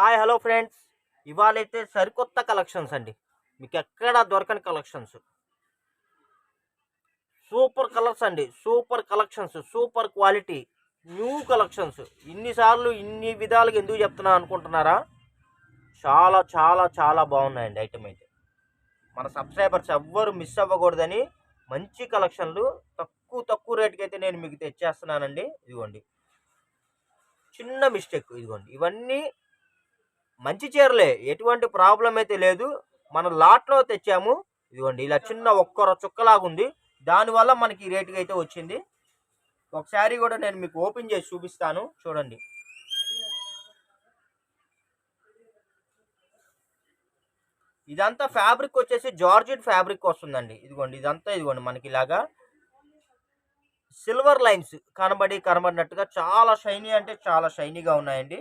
Hi hello friends. ఇవాళైతే సరికొత్త collections అండి. మీకు ఎక్కడ దొరకని కలెక్షన్స్? సూపర్ కలర్స్ అండి. Super collections super quality new collections. ఇన్నిసార్లు ఇన్ని విధాలుగా ఎందుకు చెప్తున్నా అనుకుంటున్నారా? చాలా చాలా చాలా బాగున్నాయండి ఐటమ్ అయితే. మన సబ్స్క్రైబర్స్ ఎవ్వరు మిస్ అవ్వకూడదని మంచి కలెక్షన్లు తక్కువ తక్కువ రేట్కి అయితే నేను మీకు తెచ్చేస్తున్నానండి. ఇదిగోండి. చిన్న మిస్టేక్ ఇదిగోండి. ఇవన్నీ మంచి చీరలే. ఎటువంటి ప్రాబ్లం అయితే లేదు. మన లాట్లో తెచ్చాము. ఇదిగోండి ఇలా చిన్న ఒక్కర చుక్కలాగుంది. దానివల్ల మనకి రేటుకి అయితే వచ్చింది. ఒకసారి కూడా నేను మీకు ఓపెన్ చేసి చూపిస్తాను. చూడండి. ఇదంతా ఫ్యాబ్రిక్ వచ్చేసి జార్జెట్ ఫ్యాబ్రిక్ వస్తుందండి. ఇదిగోండి ఇదంతా ఇదిగోండి మనకి ఇలాగా సిల్వర్ లైన్స్ కనబడి కనబడినట్టుగా చాలా షైనీ అంటే చాలా షైనీగా ఉన్నాయండి.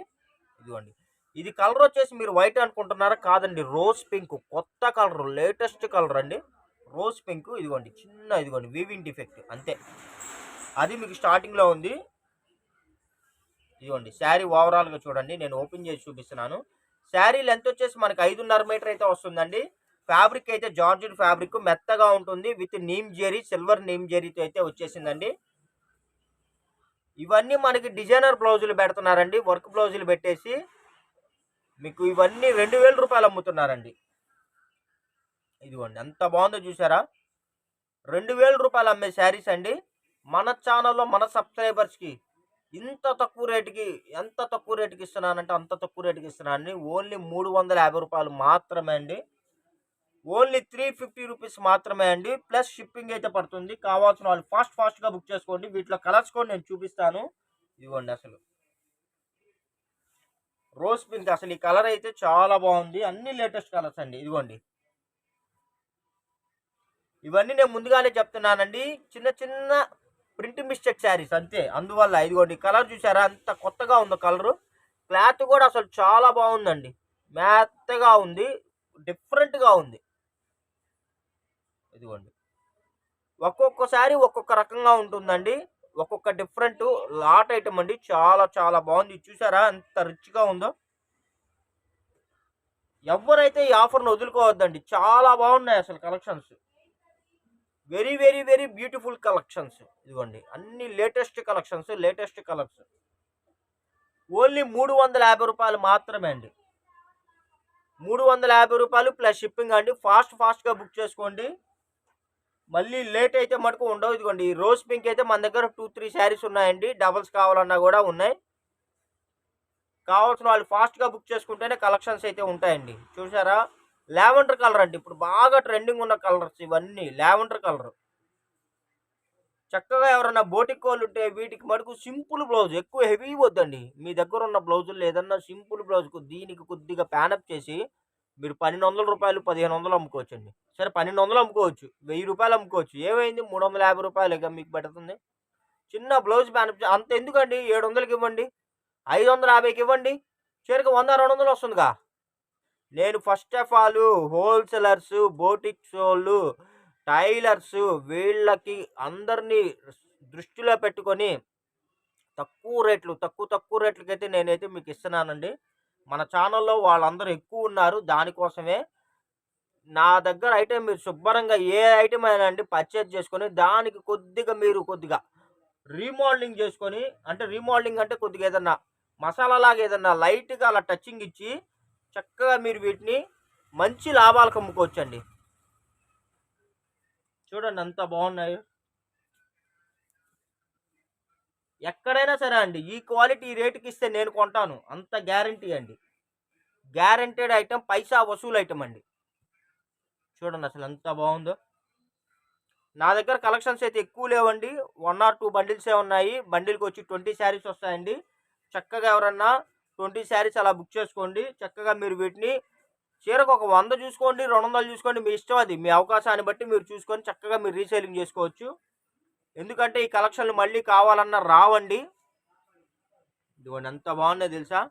ఇదిగోండి. ఇది కలర్ వచ్చేసి మీరు వైట్ అనుకుంటున్నారా? కాదండి రోజ్ పింక్. కొత్త కలర్ లేటెస్ట్ కలర్ అండి. Rose pink. ఇదిగోండి చిన్న ఇదిగోండి వీవింగ్ డిఫెక్ట్. అంతే. అది మీకు స్టార్టింగ్లో ఉంది. ఇదిగోండి శారీ ఓవరాల్గా చూడండి. నేను ఓపెన్ చేసి చూపిస్తున్నాను. శారీ లెంత్ వచ్చేసి మనకి ఐదున్నర మీటర్ అయితే వస్తుందండి. ఫ్యాబ్రిక్ అయితే జార్జిడ్ ఫ్యాబ్రిక్ మెత్తగా ఉంటుంది. విత్ నీమ్ జెరీ సిల్వర్ నీమ్ జెరీతో అయితే వచ్చేసిందండి. ఇవన్నీ మనకి డిజైనర్ బ్లౌజులు పెడుతున్నారండి. వర్క్ బ్లౌజులు పెట్టేసి మీకు ఇవన్నీ రెండు వేల రూపాయలు అమ్ముతున్నారండి. ఇదిగోండి ఎంత బాగుందో చూసారా? రెండు వేల రూపాయలు అమ్మే శారీస్ అండి. మన ఛానల్లో మన సబ్స్క్రైబర్స్కి ఇంత తక్కువ రేటుకి ఎంత తక్కువ రేటుకి ఇస్తున్నానంటే అంత తక్కువ రేటుకి ఇస్తున్నానండి. ఓన్లీ మూడు వందల యాభై రూపాయలు మాత్రమే అండి. ఓన్లీ త్రీ ఫిఫ్టీ రూపీస్ మాత్రమే అండి. ప్లస్ షిప్పింగ్ అయితే పడుతుంది. కావాల్సిన వాళ్ళు ఫాస్ట్ ఫాస్ట్గా బుక్ చేసుకోండి. వీటిలో కలర్స్ కూడా నేను చూపిస్తాను. ఇదిగోండి అసలు. రోజ్ పింక్ అసలు ఈ కలర్ అయితే చాలా బాగుంది. అన్ని లేటెస్ట్ కలర్స్ అండి. ఇదిగోండి. ఇవన్నీ నేను ముందుగానే చెప్తున్నానండి. చిన్న చిన్న ప్రింట్ మిస్టేక్ శారీస్ అంతే. అందువల్ల ఇదిగోండి కలర్ చూసారా? అంత కొత్తగా ఉంది కలరు. క్లాత్ కూడా అసలు చాలా బాగుందండి. మెత్తగా ఉంది. డిఫరెంట్గా ఉంది. ఇదిగోండి. ఒక్కొక్కసారి ఒక్కొక్క రకంగా ఉంటుందండి. ఒక్కొక్క డిఫరెంట్ లాట్ ఐటమ్ అండి. చాలా చాలా బాగుంది. చూసారా? ఎంత రిచ్గా ఉందో. ఎవరైతే ఈ ఆఫర్ను వదులుకోవద్దండి చాలా బాగున్నాయి అసలు collections. Very very very beautiful collections. ఇదిగోండి. అన్ని latest collections latest colours only మూడు వందల యాభై రూపాయలు మాత్రమే అండి. మూడు వందల యాభై రూపాయలు ప్లస్ షిప్పింగ్ అండి. ఫాస్ట్ ఫాస్ట్గా బుక్ చేసుకోండి. మళ్ళీ లేట్ అయితే మటుకు ఉండవు ఇదిగోండి. ఈ రోజ్ పింక్ అయితే మన దగ్గర టూ త్రీ శారీస్ ఉన్నాయండి. డబల్స్ కావాలన్నా కూడా ఉన్నాయి. కావాల్సిన వాళ్ళు ఫాస్ట్గా బుక్ చేసుకుంటేనే కలెక్షన్స్ అయితే ఉంటాయండి. చూసారా లావెండర్ కలర్ అండి. ఇప్పుడు బాగా ట్రెండింగ్ ఉన్న కలర్స్ ఇవన్నీ. లావెండర్ కలర్ చక్కగా ఎవరైనా బోటిక్ కోళ్ళు ఉంటే వీటికి మటుకు సింపుల్ బ్లౌజ్ ఎక్కువ హెవీ వద్దండి. మీ దగ్గర ఉన్న బ్లౌజులు ఏదన్నా సింపుల్ బ్లౌజ్కు దీనికి కొద్దిగా ప్యానప్ చేసి మీరు పన్నెండు వందల రూపాయలు పదిహేను వందలు అమ్ముకోవచ్చు అండి సరే పన్నెండు వందలు అమ్ముకోవచ్చు వెయ్యి రూపాయలు అమ్ముకోవచ్చు. ఏమైంది? మూడు వందల యాభై రూపాయలు ఇక మీకు పెడుతుంది. చిన్న బ్లౌజ్ ప్యాంట్ అంత ఎందుకండి? ఏడు వందలకి ఇవ్వండి ఐదు వందల యాభైకి ఇవ్వండి చివరికి వంద రెండు వందలు వస్తుందిగా. నేను first of all wholesalers boutiques వాళ్ళు టైలర్స్ వీళ్ళకి అందరినీ దృష్టిలో పెట్టుకొని తక్కువ రేట్లు తక్కువ తక్కువ రేట్లకైతే నేనైతే మీకు ఇస్తున్నానండి. మన ఛానల్లో వాళ్ళందరూ ఎక్కువ ఉన్నారు. దానికోసమే నా దగ్గర ఐటెం మీరు శుభ్రంగా ఏ ఐటెం అయినా అండి పర్చేజ్ చేసుకొని దానికి కొద్దిగా మీరు కొద్దిగా రీమోడలింగ్ చేసుకొని అంటే రీమోడలింగ్ అంటే కొద్దిగా ఏదన్నా మసాలా లాగా ఏదన్నా లైట్గా అలా టచింగ్ ఇచ్చి చక్కగా మీరు వీటిని మంచి లాభాలకు అమ్ముకోవచ్చండి. చూడండి అంత బాగున్నాయి. ఎక్కడైనా సరే అండి ఈ క్వాలిటీ ఈ రేటుకి ఇస్తే నేను కొంటాను. అంత గ్యారంటీ అండి. గ్యారంటీడ్ ఐటెం పైసా వసూలు ఐటెం అండి. చూడండి అసలు ఎంత బాగుందో. నా దగ్గర కలెక్షన్స్ అయితే ఎక్కువ లేవండి. వన్ ఆర్ టూ బండిల్సే ఉన్నాయి. బండిల్కి వచ్చి ట్వంటీ శారీస్ వస్తాయండి. చక్కగా ఎవరన్నా ట్వంటీ శారీస్ అలా బుక్ చేసుకోండి. చక్కగా మీరు వీటిని చీరకు ఒక వంద చూసుకోండి రెండు వందలు చూసుకోండి. మీ ఇష్టం అది. మీ అవకాశాన్ని బట్టి మీరు చూసుకొని చక్కగా మీరు రీసేలింగ్ చేసుకోవచ్చు. ఎందుకంటే ఈ కలెక్షన్లు మళ్ళీ కావాలన్నా రావండి. ఇదిగోండి ఎంత బాగుందో తెలుసా?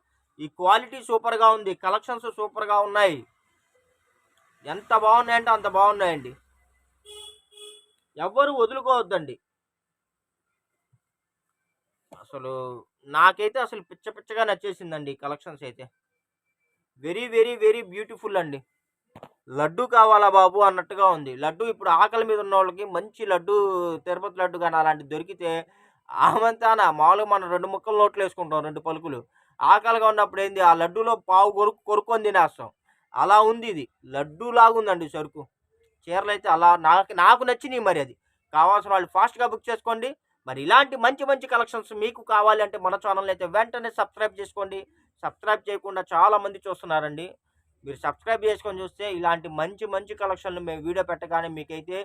ఈ క్వాలిటీ సూపర్గా ఉంది కలెక్షన్స్ సూపర్గా ఉన్నాయి. ఎంత బాగున్నాయంటే అంత బాగున్నాయండి. ఎవ్వరు వదులుకోవద్దండి. అసలు నాకైతే అసలు పిచ్చ పిచ్చగా నచ్చేసిందండి ఈ కలెక్షన్స్ అయితే. వెరీ వెరీ వెరీ బ్యూటిఫుల్ అండి. లడ్డు కావాలా బాబు అన్నట్టుగా ఉంది. లడ్డు ఇప్పుడు ఆకలి మీద ఉన్న వాళ్ళకి మంచి లడ్డు తిరుపతి లడ్డు కానీ అలాంటివి దొరికితే ఆమంతాన మామూలుగా మనం రెండు ముక్కలు నోట్లు వేసుకుంటాం రెండు పలుకులు. ఆకలిగా ఉన్నప్పుడు ఏంది? ఆ లడ్డూలో పావు కొరుకు కొరుకొని తినేస్తాం. అలా ఉంది ఇది. లడ్డు లాగుందండి సరుకు. చీరలు అయితే అలా నాకు నాకు నచ్చినాయి మరి అది. కావాల్సిన వాళ్ళు ఫాస్ట్గా బుక్ చేసుకోండి. మరి ఇలాంటి మంచి మంచి కలెక్షన్స్ మీకు కావాలి అంటే మన ఛానల్ అయితే వెంటనే సబ్స్క్రైబ్ చేసుకోండి. సబ్స్క్రైబ్ చేయకుండా చాలామంది చూస్తున్నారండి. మీరు సబ్స్క్రైబ్ చేసుకొని చూస్తే ఇలాంటి మంచి మంచి కలెక్షన్లు మేము వీడియో పెట్టగానే మీకైతే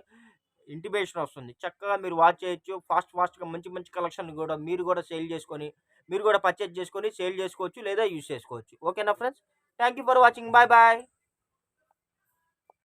ఇంటిమేషన్ వస్తుంది. చక్కగా మీరు వాచ్ చేయొచ్చు. ఫాస్ట్ ఫాస్ట్గా మంచి మంచి కలెక్షన్లు కూడా మీరు కూడా సేల్ చేసుకొని మీరు కూడా పర్చేజ్ చేసుకొని సేల్ చేసుకోవచ్చు లేదా యూజ్ చేసుకోవచ్చు. ఓకేనా friends? Thank you for watching. Bye bye.